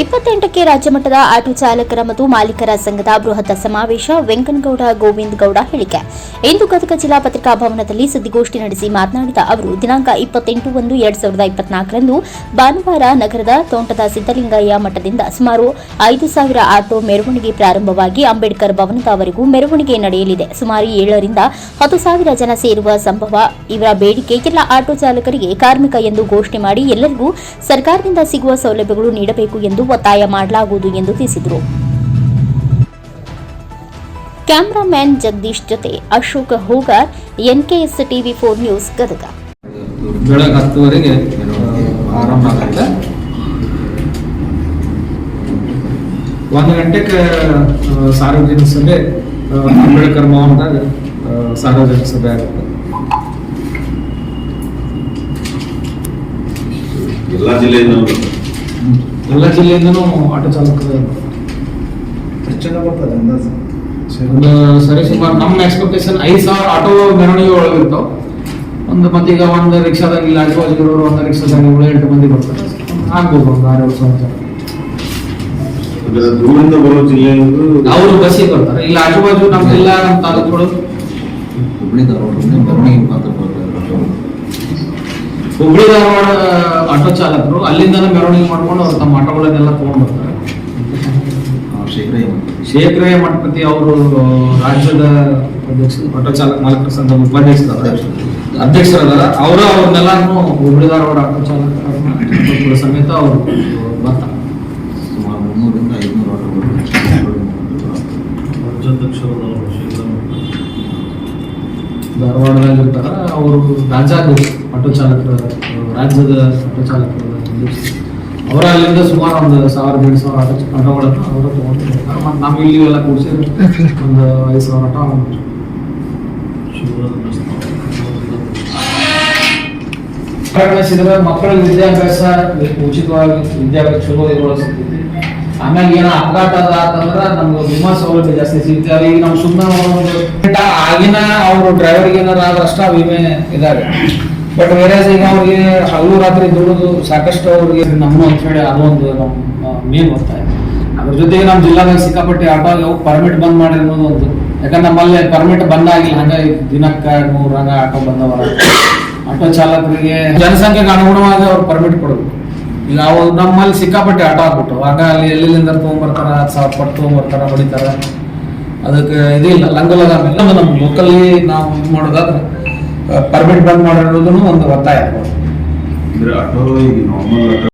ಇಪ್ಪತ್ತೆಂಟಕ್ಕೆ ರಾಜ್ಯಮಟ್ಟದ ಆಟೋ ಚಾಲಕರ ಮತ್ತು ಮಾಲೀಕರ ಸಂಘದ ಬೃಹತ್ ಸಮಾವೇಶ ವೆಂಕನಗೌಡ ಗೋವಿಂದ ಗೌಡ ಹೇಳಿಕೆ. ಇಂದು ಗದಗ ಜಿಲ್ಲಾ ಪತ್ರಿಕಾ ಭವನದಲ್ಲಿ ಸುದ್ದಿಗೋಷ್ಠಿ ನಡೆಸಿ ಮಾತನಾಡಿದ ಅವರು, ದಿನಾಂಕ ಇಪ್ಪತ್ತೆಂಟು ಒಂದು ಎರಡ್ ಸಾವಿರದ ಇಪ್ಪತ್ನಾಲ್ಕರಂದು ಭಾನುವಾರ ನಗರದ ತೋಂಟದ ಸಿದ್ದಲಿಂಗಯ್ಯ ಮಠದಿಂದ ಸುಮಾರು ಐದು ಸಾವಿರ ಆಟೋ ಮೆರವಣಿಗೆ ಪ್ರಾರಂಭವಾಗಿ ಅಂಬೇಡ್ಕರ್ ಭವನದವರೆಗೂ ಮೆರವಣಿಗೆ ನಡೆಯಲಿದೆ. ಸುಮಾರು ಏಳರಿಂದ ಹತ್ತು ಸಾವಿರ ಜನ ಸೇರುವ ಸಂಭವ ಇವರ ಬೇಡಿಕೆ ಎಲ್ಲ ಆಟೋ ಚಾಲಕರಿಗೆ ಕಾರ್ಮಿಕ ಎಂದು ಘೋಷಣೆ ಮಾಡಿ ಎಲ್ಲರಿಗೂ ಸರ್ಕಾರದಿಂದ ಸಿಗುವ ಸೌಲಭ್ಯಗಳು ನೀಡಬೇಕು ಎಂದು ಒತ್ತಾಯ ಮಾಡಲಾಗುವುದು ಎಂದು ತಿಳಿಸಿದರು. ಕ್ಯಾಮರಾಮ್ಯಾನ್ ಜಗದೀಶ್ ಜೊತೆ Ashok Hogar NKS TV four news Gadag. ಬೆಳಗ್ಗೆ ಹತ್ತುವರೆಗೆ ಆರಂಭ ಆಗುತ್ತೆ. ಒಂದು ಗಂಟೆಗೆ ಸಾರ್ವಜನಿಕ ಸಭೆ ಅಂಬೇಡ್ಕರ್ ಭವನದಾಗ ಸಾರ್ವಜನಿಕ ಸಭೆ ಆಗುತ್ತೆ. ಎಲ್ಲ ಜಿಲ್ಲೆಯಿಂದ ಎಲ್ಲ ಜಿಲ್ಲೆಯಿಂದನೂ ಆಟೋ ಚಾಲಕರು ಎಷ್ಟು ಜನ ಬರ್ತದೆ ಅಂದಾಜು. ಒಂದು ಸರಿ ಸುಮಾರು ನಮ್ಮ ಎಕ್ಸ್ಪೆಕ್ಟೇಷನ್ ಐದು ಸಾವಿರ ಆಟೋ ಮೆರವಣಿಗೆ ಒಳಗಿರ್ತಾವ ಒಂದು ಮತ್ತೀಗ ಒಂದು ರಿಕ್ಷಾದಾಗ ಇಲ್ಲಿ ಇರೋರು ಒಂದು ರಿಕ್ಷಾದಾಗ ಏಳು ಎಂಟು ಮಂದಿ ಬರ್ತಾರೆ. ಆಗ್ಬೋದು ಒಂದು ಆರು ಏಳು ಸಾವಿರ ದೂರದಿಂದ ಬರೋ ಜಿಲ್ಲೆ ಅವರು ಬಸ್ಸಿಗೆ ಬರ್ತಾರೆ. ಇಲ್ಲಿ ಆಜುಬಾಜು ನಮ್ಗೆಲ್ಲ ನಮ್ಮ ತಾಲೂಕುಗಳು. ಹುಬ್ಳಿ ಧಾರವಾಡ ಮೆರವಣಿಗೆ ಮುಖಾಂತರ ಬರ್ತಾರೆ ಹುಬ್ಳಿ ಧಾರವಾಡ ಆಟೋ ಚಾಲಕರು ಅಲ್ಲಿಂದನೇ ಮೆರವಣಿಗೆ ಮಾಡ್ಕೊಂಡು ಅವ್ರು ತಮ್ಮ ಆಟೋಗಳನ್ನೆಲ್ಲ ತಗೊಂಡು ಬರ್ತಾರೆ. ಶೇಖರ ಶೇಖರಯ್ಯ ಮಠಪತಿ ಅವರು ರಾಜ್ಯದ ಅಧ್ಯಕ್ಷ ಆಟೋ ಚಾಲಕ ಮಾಲಕರ ಸಂಘ ಉಪಾಧ್ಯಕ್ಷರ ಅಧ್ಯಕ್ಷರದಾರ ಅವರ ಅವ್ರನ್ನೆಲ್ಲಾನು ಅವರ ಆಟೋ ಚಾಲಕರ ಸಮೇತ ಅವರು ಬರ್ತಾರೆ. ಸುಮಾರು ಮುನ್ನೂರಿಂದ ಐದುನೂರು ಆಟೋಗಳು. ಧಾರವಾಡದಾಗ ಇರ್ತಾರ ಅವರು ರಾಜ್ಯಾಧ್ಯಕ್ಷ ಆಟೋ ಚಾಲಕರ ರಾಜ್ಯದ ಆಟೋ ಚಾಲಕರ ಅವರ ಅಲ್ಲಿಂದ ಸುಮಾರು ಒಂದು ಸಾವಿರದ ಎರಡು ಸಾವಿರ ಆಟೋ ಆಟೋಗಳನ್ನು ಅವರು ತಗೊಂಡು ಮತ್ತು ಇಲ್ಲಿ ಎಲ್ಲ ಕೂಡಿಸಿ ಒಂದು ಐದು ಸಾವಿರ ಆಟೋ ಮಕ್ಕಳ ವಿದ್ಯಾಭ್ಯಾಸ, ಉಚಿತವಾಗಿ ವಿದ್ಯಾಭ್ಯಾಸ ಚಲೋ ಇರುವ ಸಿಗ್ತೈತಿ ಏನ ಅಪಘಾತ ಅದ ಅಂತಂದ್ರ ನಮ್ಗೆ ವಿಮಾ ಸೌಲಭ್ಯ ಜಾಸ್ತಿ ಸಿಗ್ತಾವೆ ಈಗ ನಾವು ಸುಮ್ಮನೆ ಆಗಿನ ಅವರು ಡ್ರೈವರ್ಗೆ ಏನಾರ ಆದ್ರೆ ಅಷ್ಟ ವಿಮೆ ಇದಾವೆ. ಬಟ್ ಬೇರೆ ಈಗ ಅವ್ರಿಗೆ ಹಗಲು ರಾತ್ರಿ ದುಡಿದು ಸಾಕಷ್ಟು ಅವ್ರಿಗೆ ನಮ್ಮ ಅಂತ ಹೇಳಿ ಅದೊಂದು ನಮ್ಮ ಮೇನ್ ಇದೆ ಅದ್ರ ಜೊತೆಗೆ ನಮ್ಮ ಜಿಲ್ಲಾದಾಗ ಸಿಕ್ಕಾಪಟ್ಟೆ ಆಟೋ ಪರ್ಮಿಟ್ ಬಂದ್ ಮಾಡಿ ಅನ್ನೋದು ಒಂದು ಯಾಕಂದ್ರೆ ನಮ್ಮಲ್ಲಿ ಪರ್ಮಿಟ್ ಬಂದಾಗಿಲ್ಲ. ಹಂಗ ದಿನಕ್ಕ ಮೂರು ಹಂಗ ಆಟೋ ಬಂದವರ. ಆಟೋ ಚಾಲಕರಿಗೆ ಜನಸಂಖ್ಯೆಗೆ ಅನುಗುಣವಾಗಿ ಅವ್ರು ಪರ್ಮಿಟ್ ಕೊಡಬೇಕು ಈಗ ಅವು ನಮ್ಮಲ್ಲಿ ಸಿಕ್ಕಾಪಟ್ಟೆ ಆಟ ಆಗ್ಬಿಟ್ಟು. ಆಗ ಅಲ್ಲಿ ಎಲ್ಲಿಂದ ತೊಗೊಂಬರ್ತಾರ, ಹತ್ತು ಸಾವಿರ ಪಟ್ಟು ತೊಗೊಂಬರ್ತಾರ, ಹೊಡಿತಾರ. ಅದಕ್ಕೆ ಇದಿಲ್ಲ ಲಂಗಲಗ ನಮ್ಮ ಲೋಕಲ್ಲಿ ನಾವು ಇದು ಮಾಡೋದಾದ್ರೆ ಪರ್ಮಿಟ್ ಬಂದ್ ಮಾಡಿರೋದನ್ನು ಒಂದು ಒತ್ತಾಯ ನಾರ್ಮಲ್